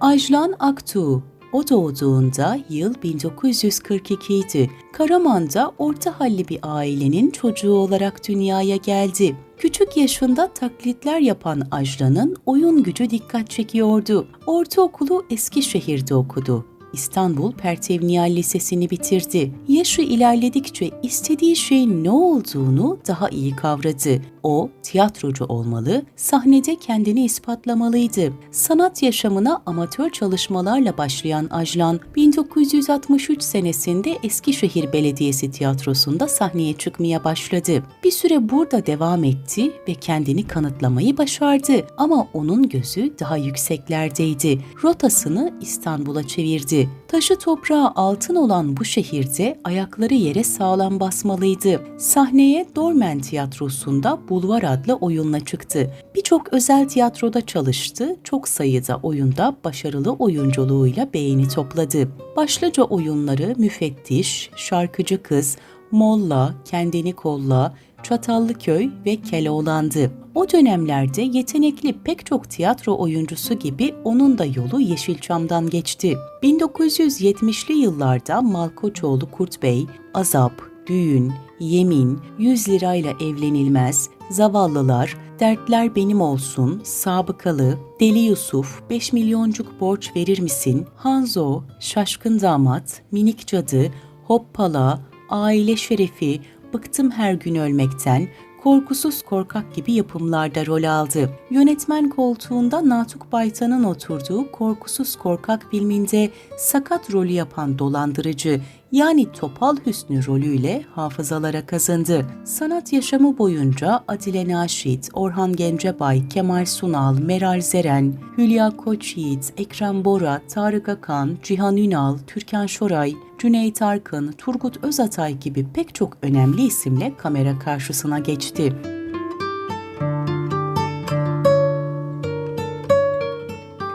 Ajlan Aktuğ o doğduğunda yıl 1942 idi. Karaman'da orta halli bir ailenin çocuğu olarak dünyaya geldi. Küçük yaşında taklitler yapan Ajlan'ın oyun gücü dikkat çekiyordu. Ortaokulu Eskişehir'de okudu. İstanbul Pertevniyal Lisesi'ni bitirdi. Yaşı ilerledikçe istediği şeyin ne olduğunu daha iyi kavradı. O tiyatrocu olmalı, sahnede kendini ispatlamalıydı. Sanat yaşamına amatör çalışmalarla başlayan Ajlan, 1963 senesinde Eskişehir Belediyesi Tiyatrosu'nda sahneye çıkmaya başladı. Bir süre burada devam etti ve kendini kanıtlamayı başardı ama onun gözü daha yükseklerdeydi. Rotasını İstanbul'a çevirdi. Taşı toprağı altın olan bu şehirde ayakları yere sağlam basmalıydı. Sahneye Dormen Tiyatrosu'nda Bulvar adlı oyunla çıktı. Birçok özel tiyatroda çalıştı, çok sayıda oyunda başarılı oyunculuğuyla beğeni topladı. Başlıca oyunları Müfettiş, Şarkıcı Kız, Molla, Kendini Kolla, Çatallıköy ve Keloğlan'dı. O dönemlerde yetenekli pek çok tiyatro oyuncusu gibi onun da yolu Yeşilçam'dan geçti. 1970'li yıllarda Malkoçoğlu Kurt Bey, Azap, Düğün, Yemin, 100 lirayla evlenilmez, Zavallılar, Dertler Benim Olsun, Sabıkalı, Deli Yusuf, 5 milyoncuk borç verir misin, Hanzo, Şaşkın Damat, Minik Cadı, Hoppala, Aile Şerefi, Bıktım Her Gün Ölmekten, Korkusuz Korkak gibi yapımlarda rol aldı. Yönetmen koltuğunda Natuk Baytan'ın oturduğu Korkusuz Korkak filminde sakat rolü yapan dolandırıcı yani Topal Hüsnü rolüyle hafızalara kazındı. Sanat yaşamı boyunca Adile Naşit, Orhan Gencebay, Kemal Sunal, Meral Zeren, Hülya Koçyiğit, Ekrem Bora, Tarık Akan, Cihan Ünal, Türkan Şoray, Cüneyt Arkın, Turgut Özatay gibi pek çok önemli isimle kamera karşısına geçti.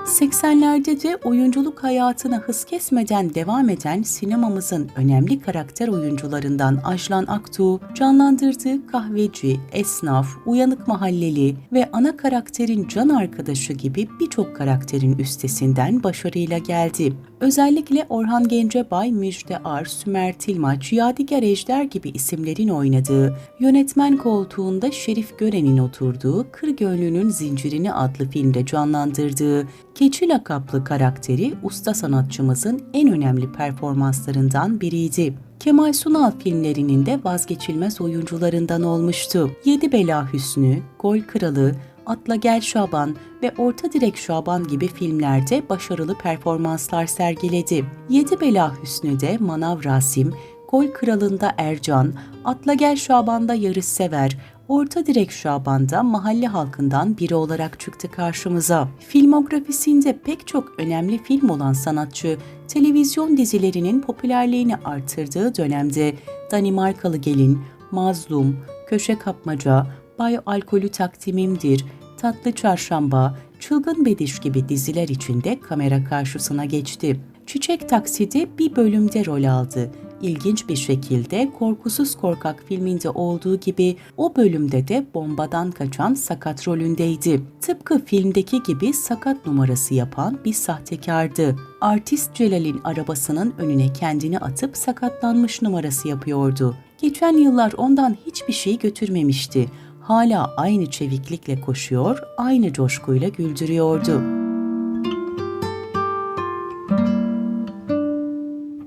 80'lerde de oyunculuk hayatına hız kesmeden devam eden sinemamızın önemli karakter oyuncularından Ajlan Aktuğ, canlandırdığı kahveci, esnaf, uyanık mahalleli ve ana karakterin can arkadaşı gibi birçok karakterin üstesinden başarıyla geldi. Özellikle Orhan Gencebay, Müjde Ar, Sümer Tilmaç, Yadigar Ejder gibi isimlerin oynadığı, yönetmen koltuğunda Şerif Gören'in oturduğu Kır Gönlü'nün Zincirini adlı filmde canlandırdığı Keçi lakaplı karakteri usta sanatçımızın en önemli performanslarından biriydi. Kemal Sunal filmlerinin de vazgeçilmez oyuncularından olmuştu. Yedi Bela Hüsnü, Gol Kralı, Atla Gel Şaban ve Orta Direk Şaban gibi filmlerde başarılı performanslar sergiledi. Yedi Bela Hüsnü'de Manav Rasim, Gol Kralı'nda Ercan, Atla Gel Şaban'da Yarış Sever, Orta Direk Şaban'da mahalle halkından biri olarak çıktı karşımıza. Filmografisinde pek çok önemli film olan sanatçı, televizyon dizilerinin popülerliğini artırdığı dönemde Danimarkalı Gelin, Mazlum, Köşe Kapmaca, Bay Alkolü Takdimimdir, Tatlı Çarşamba, Çılgın Bediş gibi diziler içinde kamera karşısına geçti. Çiçek Taksidi bir bölümde rol aldı. İlginç bir şekilde Korkusuz Korkak filminde olduğu gibi o bölümde de bombadan kaçan sakat rolündeydi. Tıpkı filmdeki gibi sakat numarası yapan bir sahtekardı. Artist Celal'in arabasının önüne kendini atıp sakatlanmış numarası yapıyordu. Geçen yıllar ondan hiçbir şey götürmemişti hala aynı çeviklikle koşuyor, aynı coşkuyla güldürüyordu.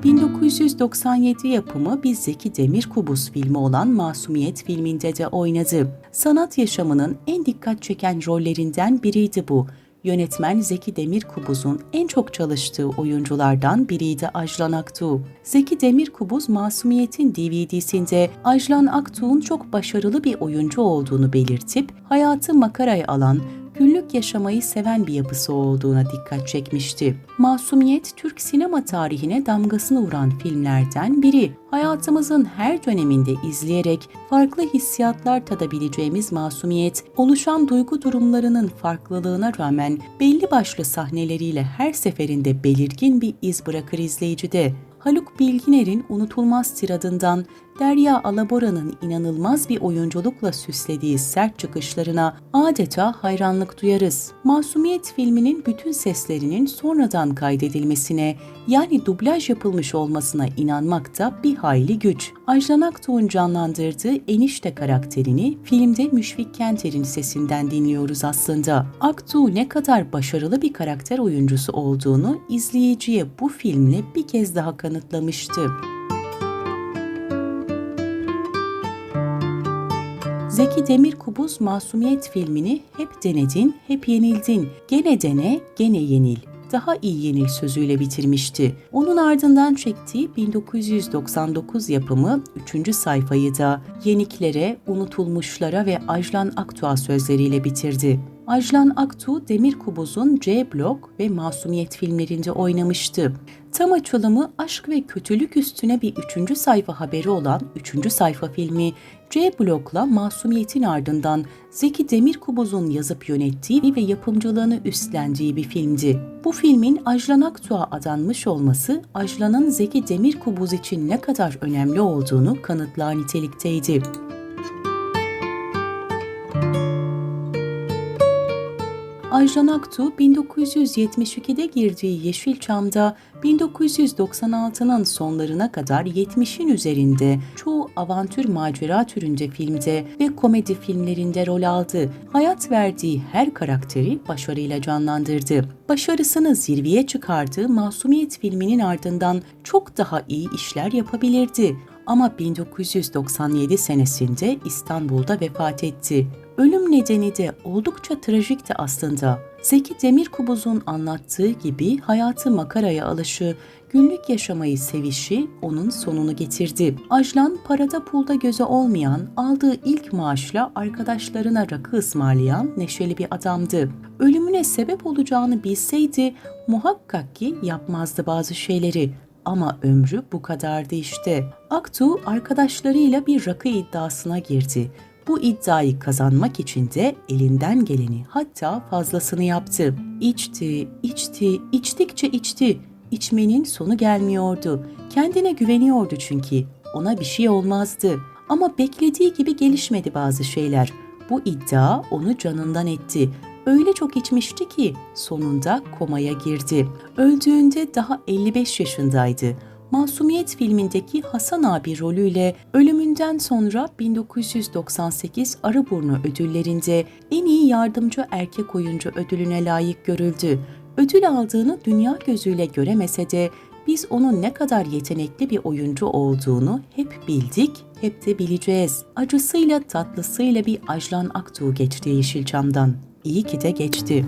1997 yapımı bir Zeki Demirkubuz filmi olan Masumiyet filminde de oynadı. Sanat yaşamının en dikkat çeken rollerinden biriydi bu. Yönetmen Zeki Demirkubuz'un en çok çalıştığı oyunculardan biriydi Ajlan Aktuğ. Zeki Demirkubuz Masumiyet'in DVD'sinde Ajlan Aktuğ'un çok başarılı bir oyuncu olduğunu belirtip hayatı makaraya alan, günlük yaşamayı seven bir yapısı olduğuna dikkat çekmişti. Masumiyet, Türk sinema tarihine damgasını vuran filmlerden biri. Hayatımızın her döneminde izleyerek farklı hissiyatlar tadabileceğimiz Masumiyet, oluşan duygu durumlarının farklılığına rağmen belli başlı sahneleriyle her seferinde belirgin bir iz bırakır izleyicide. Haluk Bilginer'in unutulmaz tiradından Derya Alabora'nın inanılmaz bir oyunculukla süslediği sert çıkışlarına adeta hayranlık duyarız. Masumiyet filminin bütün seslerinin sonradan kaydedilmesine yani dublaj yapılmış olmasına inanmak da bir hayli güç. Ajlan Aktuğ'un canlandırdığı enişte karakterini filmde Müşfik Kenter'in sesinden dinliyoruz aslında. Aktuğ ne kadar başarılı bir karakter oyuncusu olduğunu izleyiciye bu filmle bir kez daha kanıtlamıştı. Zeki Demirkubuz Masumiyet filmini hep denedin, hep yenildin. Gene dene, gene yenil. Daha iyi yenil sözüyle bitirmişti. Onun ardından çektiği 1999 yapımı 3. sayfayı da yeniklere, unutulmuşlara ve Ajlan Aktua sözleriyle bitirdi. Ajlan Aktu, Demirkubuz'un C Blok ve Masumiyet filmlerinde oynamıştı. Tam açılımı aşk ve kötülük üstüne bir üçüncü sayfa haberi olan üçüncü sayfa filmi C Blok'la Masumiyet'in ardından Zeki Demirkubuz'un yazıp yönettiği ve yapımcılığını üstlendiği bir filmdi. Bu filmin Ajlan Aktuğ'a adanmış olması Ajlan'ın Zeki Demirkubuz için ne kadar önemli olduğunu kanıtlar nitelikteydi. Ajlan Aktu 1972'de girdiği Yeşilçam'da 1996'nın sonlarına kadar 70'in üzerinde çoğu avantür macera türünde filmde ve komedi filmlerinde rol aldı. Hayat verdiği her karakteri başarıyla canlandırdı. Başarısını zirveye çıkardığı Masumiyet filminin ardından çok daha iyi işler yapabilirdi ama 1997 senesinde İstanbul'da vefat etti. Ölüm nedeni de oldukça trajikti aslında. Zeki Demirkubuz'un anlattığı gibi hayatı makaraya alışı, günlük yaşamayı sevişi onun sonunu getirdi. Ajlan parada pulda gözü olmayan, aldığı ilk maaşla arkadaşlarına rakı ısmarlayan neşeli bir adamdı. Ölümüne sebep olacağını bilseydi muhakkak ki yapmazdı bazı şeyleri. Ama ömrü bu kadardı işte. Aktu arkadaşlarıyla bir rakı iddiasına girdi. Bu iddiayı kazanmak için de elinden geleni hatta fazlasını yaptı. İçti, içti, içtikçe içti. İçmenin sonu gelmiyordu. Kendine güveniyordu çünkü. Ona bir şey olmazdı. Ama beklediği gibi gelişmedi bazı şeyler. Bu iddia onu canından etti. Öyle çok içmişti ki sonunda komaya girdi. Öldüğünde daha 55 yaşındaydı. Masumiyet filmindeki Hasan abi rolüyle ölümünden sonra 1998 Arıburnu ödüllerinde en iyi yardımcı erkek oyuncu ödülüne layık görüldü. Ödül aldığını dünya gözüyle göremese de biz onun ne kadar yetenekli bir oyuncu olduğunu hep bildik, hep de bileceğiz. Acısıyla tatlısıyla bir Ajlan Aktuğ geçti Yeşilçam'dan. İyi ki de geçti.